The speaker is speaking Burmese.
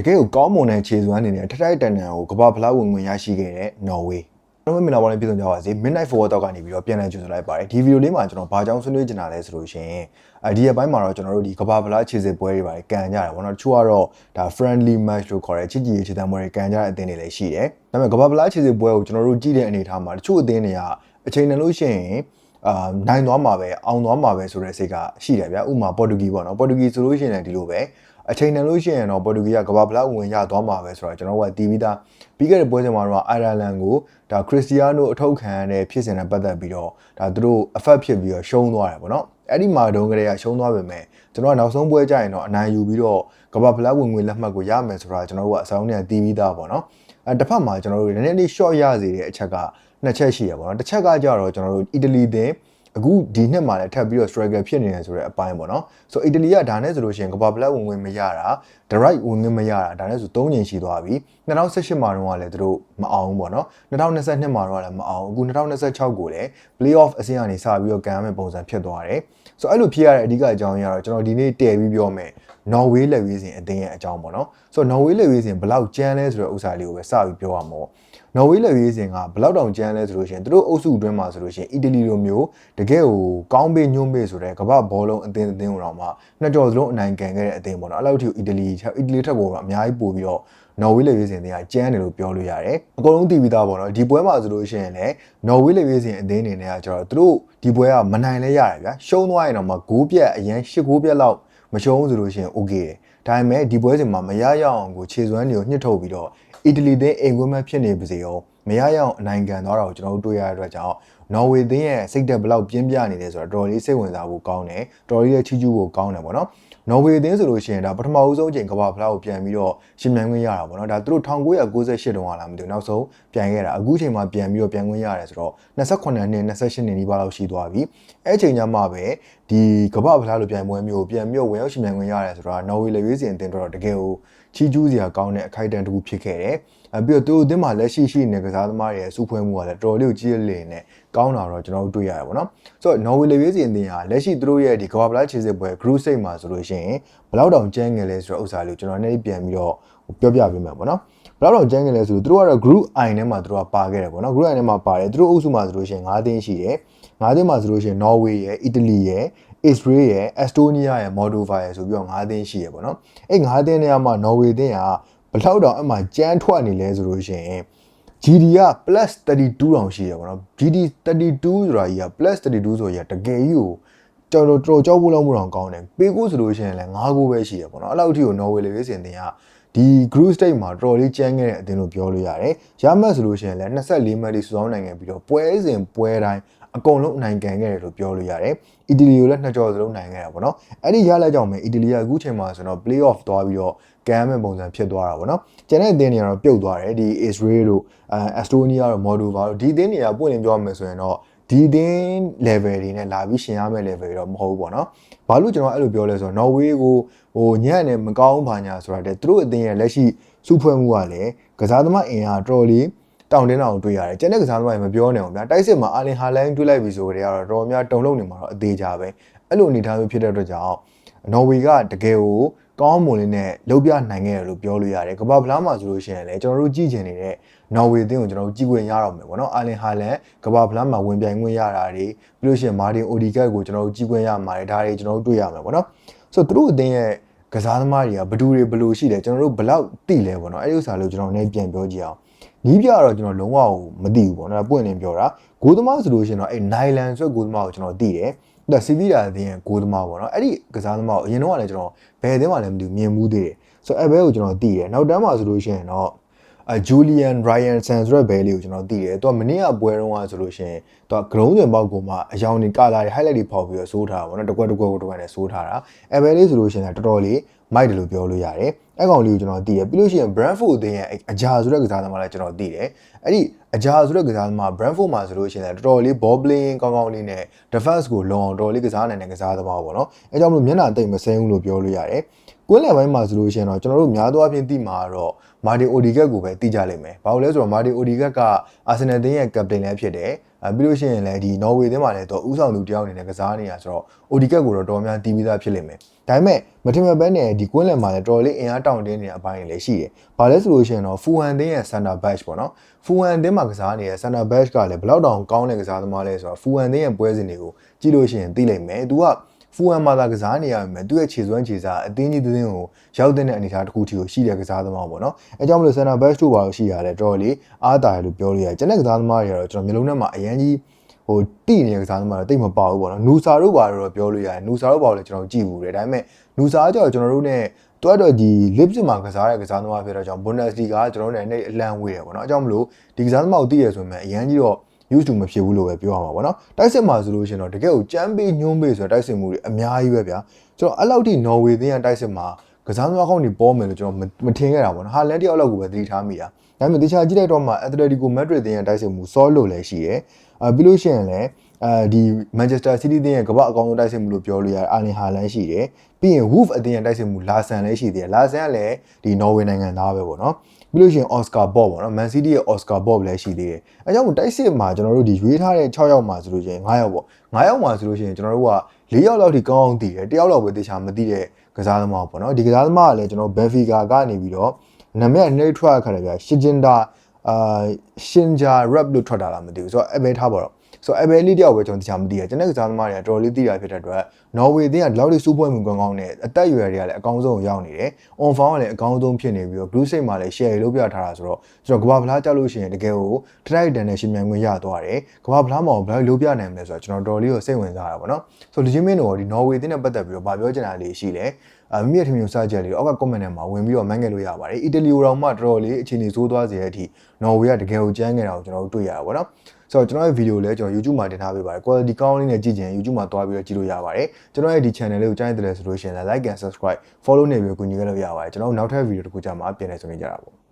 တကယ်ကိုကောင်းမွန်တဲ့ခြေစွမ်းအနေနဲ့ထထိုက်တန်တန်ကိုကမ္ဘာဖလားဝင်ဝင်ရရှိခဲ့တဲ့နော်ဝေးကျွန်တော်မင်္ဂလာပါနဲ့ပြည်စုံကြပါစေ Midnight Forward တော့ကနေပြီးတော့ပြန်လည်ကြိုဆိုလိုက်ပါတယ်ဒီဗီဒီယိုလေးမှာကျွန်တော်ဘာကြောင့်ဆွေးနွေးချင်တာလဲဆိုလို့ရှိရင်အဲဒီအပိုင်းမှာတော့ကျွန်တော်တို့ဒီကမ္ဘာဖလားခြေစစ်ပွဲတွေပါတယ်ကန်ကြတယ်ပေါ့နော်တချို့ကတော့ဒါ friendly match လို့ခေါ်တဲ့ချစ်ကြည်ရေးခြေတမ်းပွဲတွေကန်ကြတဲ့အသင်းတွေလည်းရှိတယ်ဒါပေမဲ့ကမ္ဘာဖလားခြေစစ်ပွဲကိုကျွန်တော်တို့ကြည့်တဲ့အနေအထားမှာတချို့အသင်းတွေကအချိန်နဲ့လို့ရှိရင် အာနိုင်သွားမှာပဲအောင်သွားမှာပဲဆိုတဲ့စိတ်ကရှိတယ်ဗျာဥပမာပေါ်တူဂီပေါ့နော်ပေါ်တူဂီဆိုလို့ရှိရင်လည်းဒီလိုပဲအချိန်နဲ့လို့ရှိရင်တော့ပေါ်တူဂီကကမ္ဘာဖလားဝင်ရသွားမှာပဲဆိုတော့ကျွန်တော်တို့ကတီးပြီးသားပြီးခဲ့တဲ့ပွဲစဉ်မှာတော့အိုင်ယာလန်ကိုဒါခရစ္စတီယာနိုအထောက်ခံရတဲ့ဖြစ်စဉ်နဲ့ပတ်သက်ပြီးတော့ဒါသူတို့ effect ဖြစ်ပြီးတော့ရှုံးသွားတယ်ပေါ့နော်အဲ့ဒီမှာတုန်းကလေးကရှုံးသွားပေမဲ့ကျွန်တော်ကနောက်ဆုံးပွဲကြရင်တော့အနိုင်ယူပြီးတော့ကမ္ဘာဖလားဝင်ငွေလက်မှတ်ကိုရမယ်ဆိုတာကျွန်တော်တို့ကအစောင်းနဲ့တီးပြီးသားပေါ့နော်အဲတစ်ဖက်မှာကျွန်တော်တို့နည်းနည်းလေး short ရစေတဲ့အချက်က နှစ်ချက်ရှိရပေါ့နော်တစ်ချက်ကကြတော့ကျွန်တော်တို့အီတလီသင်းအခုဒီနှစ်မှာလည်းထပ်ပြီးတော့ struggle ဖြစ်နေတယ်ဆိုတဲ့အပိုင်းပေါ့နော်ဆိုအီတလီကဒါနဲ့ဆိုလို့ရှိရင်ကမ္ဘာဖလားဝင်ဝင်မရတာ direct ဝင်ဝင်မရတာဒါနဲ့ဆို၃ချိန်ရှိသွားပြီ2018မှာတော့လည်းသူတို့မအောင်ဘူးပေါ့နော်2022မှာတော့လည်းမအောင်အခု2026ကိုလည်း playoff အဆင့်ကနေစပြီးတော့ကန်ရမယ့်ပုံစံဖြစ်သွားတယ်ဆိုအဲ့လိုဖြစ်ရတဲ့အဓိကအကြောင်းရင်းကတော့ကျွန်တော်ဒီနေ့တည်ပြီးပြောမယ် နော်ဝေးလက်ဝေးစဉ်အသင်းရဲ့အကြောင်းပေါ့နော်ဆိုတော့နော်ဝေးလက်ဝေးစဉ်ဘယ်လောက်ကျန်းလဲဆိုတဲ့ဥစ္စာလေးကိုပဲစပြီးပြောရမှာပေါ့နော်ဝေးလက်ဝေးစဉ်ကဘယ်လောက်တောင်ကျန်းလဲဆိုလို့ရှိရင်သူတို့အုပ်စုအတွင်းမှာဆိုလို့ရှိရင်အီတလီလိုမျိုးတကယ်ကိုကောင်းပေးညွှန်းပေးဆိုတဲ့ကမ္ဘာဘောလုံးအသင်းအသင်းကိုတော့မှနှစ်ကြော်စလုံးအနိုင်ကန်ခဲ့တဲ့အသင်းပေါ့နော်အဲ့လောက်ထိအီတလီအီတလီထက်ပေါ်တော့အများကြီးပို့ပြီးတော့နော်ဝေးလေဝေးစဉ်တွေကကျန်းတယ်လို့ပြောလို့ရတယ်အကုန်လုံးသိပြီးသားပေါ့နော်ဒီပွဲမှာဆိုလို့ရှိရင်လည်းနော်ဝေးလေဝေးစဉ်အသင်းအနေနဲ့ကကျတော့သူတို့ဒီပွဲကမနိုင်လဲရတယ်ဗျာရှုံးသွားရင်တော့မှဂိုးပြက်အရန်၈ဂိုးပြက်လောက် မရှုံးဆိုလို့ရှိရင် okay တယ်ဒါပေမဲ့ဒီပွဲစဉ်မှာမရရအောင်ကိုခြေစွမ်းတွေကိုညှစ်ထုတ်ပြီးတော့အီတလီသင်းအိမ်ခွင်းမဲ့ဖြစ်နေပါစေရောမရရအောင်အနိုင်ကန်သွားတာကိုကျွန်တော်တို့တွေ့ရတဲ့အတွက်ကြောင့်နော်ဝေသင်းရဲ့စိတ်သက်ဘလောက်ပြင်းပြနေတယ်ဆိုတော့တော်တော်လေးစိတ်ဝင်စားဖို့ကောင်းတယ်တော်တော်လေးချီးကျူးဖို့ကောင်းတယ်ပေါ့နော်နော်ဝေသင်းဆိုလို့ရှိရင်ဒါပထမဦးဆုံးအချိန်ကမ္ဘာဖလားကိုပြန်ပြီးတော့ရှင်မြန်ခွင့်ရတာပေါ့နော်ဒါသူတို့1998တုန်းကလာမသိဘူးနောက်ဆုံးပြန်ခဲ့တာအခုချိန်မှာပြန်ပြီးတော့ပြန်ခွင့်ရတယ်ဆိုတော့28နှစ်28နှစ်နီးပါးလောက်ရှိသွားပြီအဲ့အချိန်ညမှပဲ ဒီကမ္ဘာဖလားလိုပြန်ပွဲမျိုးပြန်ပြီးတော့ဝင်ရောက်ရှင်မြန်ခွင့်ရတယ်ဆိုတော့နော်ဝေလေဝေးစဉ်အတင်းတော့တကယ်ကိုချီးကျူးစရာကောင်းတဲ့အခိုက်အတန့်တစ်ခုဖြစ်ခဲ့တယ်အဲပြီးတော့သူတို့အသင်းမှာလက်ရှိရှိနေတဲ့ကစားသမားတွေရဲ့စူးဖွဲမှုကလည်းတော်တော်လေးကိုကြီးလင်နဲ့ကောင်းတာတော့ကျွန်တော်တို့တွေ့ရတယ်ပေါ့နော်ဆိုတော့နော်ဝေလေဝေးစီအသင်းဟာလက်ရှိသူတို့ရဲ့ဒီကမ္ဘာပလားခြေစစ်ပွဲ group stage မှာဆိုလို့ရှိရင်ဘယ်လောက်တောင်ကျန်းငယ်လဲဆိုတော့ဥစ္စာလေးကိုကျွန်တော်လည်းပြန်ပြီးတော့ပြောပြပေးမယ်ပေါ့နော်ဘယ်လောက်တော့ကျန်းငယ်လဲဆိုတော့သူတို့ကတော့ group I ထဲမှာသူတို့ကပါခဲ့တယ်ပေါ့နော် group I ထဲမှာပါတယ်သူတို့အုပ်စုမှာဆိုလို့ရှိရင်9သင်းရှိတယ် 9သင်းမှာဆိုလို့ရှိရင် Norway ရယ် Italy ရယ် Israel ရယ် Estonia ရယ် Moldova ရယ်ဆိုပြီးတော့9သင်းရှိရယ်ပေါ့နော်အဲ့9သင်းထဲမှာ Norway သင်းကဘယ်လောက်တောင်အမှကြမ်းထွက်နေလဲဆိုလို့ရှိရင် GD က +32 တောင်ရှိရပါတော့ GD 32ဆိုတာကြီးက +32 ဆိုရင်တကယ်ကြီးကိုတော်တော်တော်ကြောက်ဖို့လောက်မှုတောင်ကောင်းတယ်ပေးကိုဆိုလို့ရှိရင်လည်း9ကိုပဲရှိရပါတော့အဲ့လောက်အထိကို Norway လေဝေးစင်တင်ကဒီ group stage မှာတော်တော်လေးကျန်းခဲ့တဲ့အသင်းလို့ပြောလို့ရတယ်ရမှတ်ဆိုလို့ရှိရင်လည်း24မှတ်လေးစုဆောင်းနိုင်ခဲ့ပြီးတော့ပွဲစဉ်ပွဲတိုင်းအကုန်လုံးအနိုင်ကန်ခဲ့တယ်လို့ပြောလို့ရတယ်အီတလီကိုလည်းနှစ်ကြော်စလုံးနိုင်ခဲ့တာပေါ့နော်အဲ့ဒီရလက်ကြောင့်ပဲအီတလီကအခုချိန်မှာဆိုတော့ play off သွားပြီးတော့ကန်မဲ့ပုံစံဖြစ်သွားတာပေါ့နော်ကျန်တဲ့အသင်းတွေကတော့ပြုတ်သွားတယ်ဒီ Israel တို့အဲ Estonia တို့ Moldova တို့ဒီအသင်းတွေကပွင့်လင်းပြောမယ်ဆိုရင်တော့ဒီအသင်း level တွေနဲ့လာပြီးရှင်ရမယ့် level တွေတော့မဟုတ်ဘူးပေါ့နော်ဘာလို့ကျွန်တော်အဲ့လိုပြောလဲဆိုတော့ Norway ကိုဟိုညံ့နဲ့မကောင်းဘာညာဆိုတာတဲ့သူတို့အသင်းရဲ့လက်ရှိစုဖွဲ့မှုကလည်းကစားသမားအင်အားတော်တော်လေး တောင်တင်းတောင်တွေ့ရတယ်။ကျန်တဲ့ကစားသမားတွေမပြောနဲ့အောင်ဗျာ။တိုက်စစ်မှာအာလင်ဟာလန်တွေ့လိုက်ပြီဆိုကြတော့တော်များတုံလုံးနေမှာတော့အသေးကြပဲ။အဲ့လိုအနေထားမျိုးဖြစ်တဲ့အတွက်ကြောင့်နော်ဝေကတကယ်ကိုကောင်းမွန်လေးနဲ့လှုပ်ပြနိုင်ခဲ့တယ်လို့ပြောလို့ရတယ်။ကမ္ဘာဖလားမှာဆိုလို့ရှိရင်လည်းကျွန်တော်တို့ကြည့်ချင်နေတဲ့နော်ဝေအသင်းကိုကျွန်တော်တို့ကြည့်ခွင့်ရတော့မယ်ပေါ့နော်။အာလင်ဟာလန်ကမ္ဘာဖလားမှာဝင်ပြိုင်ခွင့်ရတာတွေပြီးလို့ရှိရင်မာတင်အိုဒီကတ်ကိုကျွန်တော်တို့ကြည့်ခွင့်ရမှာတွေဒါတွေကျွန်တော်တို့တွေ့ရမယ်ပေါ့နော်။ဆိုတော့သူတို့အသင်းရဲ့ကစားသမားတွေကဘယ်သူတွေဘယ်လိုရှိတယ်ကျွန်တော်တို့ဘယ်လောက်သိလဲပေါ့နော်။အဲ့ဒီဥစ္စာလို့ကျွန်တော်လည်းပြန်ပြောကြည့်အောင်။ နီးပြတော့ကျွန်တော်လုံးဝမသိဘူးပေါ့နော်။ပွင့်လင်းပြောတာဂိုးသမားဆိုလို့ရှိရင်တော့အဲ့နိုင်လန်ဆိုဂိုးသမားကိုကျွန်တော်သိတယ်။ဒါစီဗီတာအသင်းရဲ့ဂိုးသမားပေါ့နော်အဲ့ဒီကစားသမားကိုအရင်တော့ကလည်းကျွန်တော်ဘယ်အသင်းမှလည်းမသိဘူးမြင်မှုသေးတယ်ဆိုတော့အဲ့ဘဲကိုကျွန်တော်သိတယ်နောက်တန်းမှာဆိုလို့ရှိရင်တော့အဲဂျူလီယန်ရိုင်ယန်ဆန်ဆိုတဲ့ဘဲလေးကိုကျွန်တော်သိတယ်သူကမနေ့ကပွဲတုန်းကဆိုလို့ရှိရင်သူကဂရုံးစင်ပေါက်ကိုမှအယောင်နေကာလာတွေ highlight တွေဖောက်ပြီးတော့စိုးထားတာပေါ့နော်တကွက်တကွက်ကိုတကွက်နဲ့စိုးထားတာအဲဘဲလေးဆိုလို့ရှိရင်တော်တော်လေးမိုက်တယ်လို့ပြောလို့ရတယ် အဲ့ကောင်လေးကိုကျွန်တော်သိတယ်ပြီးလို့ရှိရင် Brentford အသင်းရဲ့အဂျာဆိုတဲ့ကစားသမားလည်းကျွန်တော်သိတယ်အဲ့ဒီအဂျာဆိုတဲ့ကစားသမား Brentford မှာဆိုလို့ရှိရင်တော်တော်လေး ball playing ကောင်းကောင်းလေးနဲ့ defense ကိုလုံအောင်တော်တော်လေးကစားနိုင်တဲ့ကစားသမားပေါ့နော်အဲကြောင့်မလို့မျက်နှာတိတ်မစဲဘူးလို့ပြောလို့ရတယ်ကွင်းလယ်ပိုင်းမှာဆိုလို့ရှိရင်တော့ကျွန်တော်တို့များသောအားဖြင့်သိမှာတော့မာဒီအိုဒီဂက်ကိုပဲသိကြလိမ့်မယ်။ဘာလို့လဲဆိုတော့မာဒီအိုဒီဂက်ကအာဆင်နယ်တင်းရဲ့ကပတိန်လည်းဖြစ်တယ်။အဲပြီးလို့ရှိရင်လည်းဒီနော်ဝေတင်းမှာလည်းတော့ဥဆောင်သူတယောက်အနေနဲ့ကစားနေတာဆိုတော့အိုဒီဂက်ကိုတော့တော်များတီးပြီးသားဖြစ်လိမ့်မယ်။ဒါပေမဲ့မထင်မှတ်ဘဲနဲ့ဒီကွင်းလယ်မှာလည်းတော်တော်လေးအင်အားတောင့်တင်းနေတဲ့အပိုင်းတွေလည်းရှိတယ်။ဘာလဲဆိုလို့ရှိရင်တော့ဖူဟန်တင်းရဲ့ center back ပေါ့နော်။ဖူဟန်တင်းမှာကစားနေတဲ့ center back ကလည်းဘယ်လောက်တောင်ကောင်းတဲ့ကစားသမားလဲဆိုတော့ဖူဟန်တင်းရဲ့ပွဲစဉ်တွေကိုကြည့်လို့ရှိရင်သိလိမ့်မယ်။ तू ကဖူဟန်မှာသာကစားနေရမယ်သူ့ရဲ့ခြေစွမ်းခြေစားအသင်းကြီးသင်းကိုရောက်တဲ့အနေအထားတစ်ခုထိကိုရှိတဲ့ကစားသမားပေါ့နော်အဲကြောင့်မလို့ center back တို့ပါလို့ရှိရတယ်တော်တော်လေးအားတာရလို့ပြောလို့ရတယ်ကျွန်တဲ့ကစားသမားတွေကတော့ကျွန်တော်မျိုးလုံးထဲမှာအရန်ကြီးဟိုတိနေတဲ့ကစားသမားတော့တိတ်မပါဘူးပေါ့နော်နူဆာတို့ပါတော့ပြောလို့ရတယ်နူဆာတို့ပါလို့ကျွန်တော်ကြည့်ဘူးတယ်ဒါပေမဲ့နူဆာကကျတော့ကျွန်တော်တို့ ਨੇ တွတ်တော့ဒီ lips မှာကစားတဲ့ကစားသမားဖြစ်တော့ကျွန်တော် Bundesliga ကကျွန်တော်တို့ ਨੇ နေအလန့်ဝေးတယ်ပေါ့နော်အကြောင်းမလို့ဒီကစားသမားကိုသိရဆိုရင်အရန်ကြီးတော့ use to မဖြစ်ဘူးလို့ပဲပြောရမှာပေါ့နော်တိုက်စစ်မှာဆိုလို့ရှိရင်တော့တကယ်ကိုကြမ်းပေးညွှန်းပေးဆိုတဲ့တိုက်စစ်မှုတွေအများကြီးပဲဗျာကျွန်တော်အဲ့လောက်ထိနော်ဝေသင်းရတိုက်စစ်မှာကစားသမားကောင်းတွေပေါ်မယ်လို့ကျွန်တော်မထင်ခဲ့တာပေါ့နော်ဟာလန်တယောက်လောက်ကိုပဲသတိထားမိတာဒါပေမဲ့တခြားကြည့်လိုက်တော့မှ Atletico Madrid သင်းရတိုက်စစ်မှုစောလို့လည်းရှိတယ်အဲပြီးလို့ရှိရင်လည်း အဲဒီ Manchester City တင်းရဲ့ကမ္ဘာအကောင်ဆုံးတိုက်စစ်မှုလို့ပြောလို့ရတယ်အာလင်ဟာလန်ရှိတယ်ပြီးရင် Wolf အတင်းရဲ့တိုက်စစ်မှုလာဆန်လည်းရှိသေးတယ်လာဆန်ကလည်းဒီနော်ဝေနိုင်ငံသားပဲပေါ့နော်ပြီးလို့ရှိရင် Oscar Bob ပေါ့နော် Man City ရဲ့ Oscar Bob လည်းရှိသေးတယ်အဲကြောင့်တိုက်စစ်မှာကျွန်တော်တို့ဒီရွေးထားတဲ့6ယောက်မှာဆိုလို့ရှိရင်9ယောက်ပေါ့9ယောက်မှာဆိုလို့ရှိရင်ကျွန်တော်တို့က4ယောက်လောက်ထိကောင်းအောင်တည်တယ်တယောက်လောက်ပဲတေချာမသိတဲ့ကစားသမားပေါ့နော်ဒီကစားသမားကလည်းကျွန်တော် Benfica ကနေပြီးတော့နာမည်ကနေထွက်ခါတယ်ဗျာရှစ်ဂျင်တာအာရှင်ဂျာ rap လို့ထွက်တာလားမသိဘူးဆိုတော့အဘဲထားပါတော့ ဆိုတော့အဘယ်လေးတယောက်ပဲကျွန်တော်တရားမသိရကျွန်တဲ့ကစားသမားတွေကတော်တော်လေးသိတာဖြစ်တဲ့အတွက်နော်ဝေသင်းကဒီလောက်လေးစူးပွဲမှုကောင်းကောင်းနဲ့အသက်အရွယ်တွေကလည်းအကောင်းဆုံးရောက်နေတယ်။ on form ကလည်းအကောင်းဆုံးဖြစ်နေပြီးတော့ blue state မှာလည်း share လုပ်ပြထားတာဆိုတော့ကျွန်တော်ကဘာဖလားကြောက်လို့ရှိရင်တကယ်ကိုထထိုက်တန်နဲ့ရှင်မြန်ခွင့်ရသွားတယ်။ကဘာဖလားမှာဘယ်လိုလုပ်ပြနိုင်မလဲဆိုတော့ကျွန်တော်တော်လေးကိုစိတ်ဝင်စားတာပေါ့နော်။ဆိုတော့ဒီချင်းမင်းတို့ဒီနော်ဝေသင်းနဲ့ပတ်သက်ပြီးတော့ဗာပြောချင်တာလေးရှိတယ်။ အမိရဲ့ထင်မြင်စကြက်လေးအောက်က comment ထဲမှာဝင်ပြီးတော့မှန်းခဲ့လို့ရပါတယ်။အီတလီကိုတော့မှတော်တော်လေးအခြေအနေဆိုးသွားစေတဲ့အထိနော်ဝေကတကယ်ကိုကြမ်းခဲ့တာကိုကျွန်တော်တို့တွေ့ရတာပေါ့နော်။ဆိုတော့ကျွန်တော်ရဲ့ဗီဒီယိုလည်းကျွန်တော် YouTube မှာတင်ထားပေးပါတယ် quality ကောင်းလေးနဲ့ကြည့်ချင် YouTube မှာတွားပြီးတော့ကြည့်လို့ရပါတယ်ကျွန်တော်ရဲ့ဒီ channel လေးကိုကြိုက်တယ်ဆိုလို့ရှိရင် like and subscribe follow နေပြီးကူညီခဲ့လို့ရပါတယ်ကျွန်တော်နောက်ထပ်ဗီဒီယိုတစ်ခုကြာမှာပြန်လည်ဆုံနေကြတာပေါ့